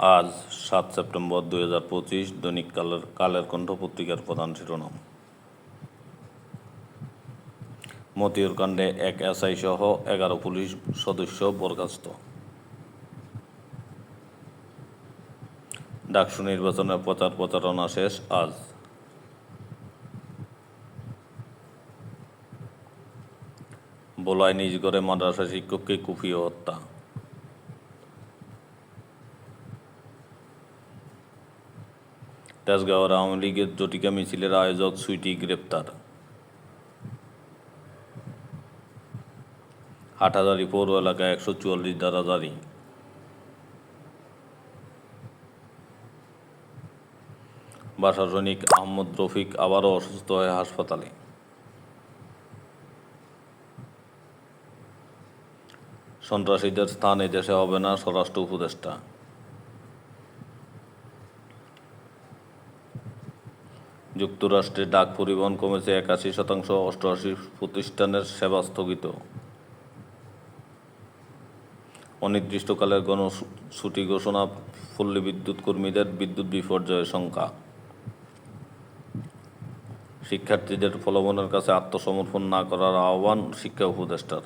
আজ সাত সেপ্টেম্বর দুই হাজার পঁচিশ দৈনিক কালের কালের কণ্ঠ পত্রিকার প্রধান শিরোনাম। মতিউর কাণ্ডে এক এসআই সহ এগারো পুলিশ সদস্য বরখাস্ত। ডাকসু নির্বাচনের প্রচার প্রচারণা শেষ আজ। বোলায় নিজ করে মাদ্রাসা শিক্ষককে কুপিয়ে হত্যা। তেজগাঁওয়ের আওয়ামী লীগের জটিকা মিছিলের আয়োজক সুইটি গ্রেপ্তার। হাটাজারি পৌর এলাকায় একশো চুয়াল্লিশ দ্বারা জারি। বাসা সৈনিক আহমদ রফিক আবারও অসুস্থ হয়ে হাসপাতালে। সন্ত্রাসীদের স্থান দেশে হবে না স্বরাষ্ট্র উপদেষ্টা। যুক্তরাষ্ট্রে ডাক পরিবহন কমেছে একাশি শতাংশ, অষ্টআশি প্রতিষ্ঠানের সেবা স্থগিত। অনির্দিষ্টকালের গণছুটি ঘোষণা পল্লী বিদ্যুৎ কর্মীদের বিদ্যুৎ বিপর্যয়ের সংখ্যা শিক্ষার্থীদের ফলবনের কাছে আত্মসমর্পণ না করার আহ্বান শিক্ষা উপদেষ্টার।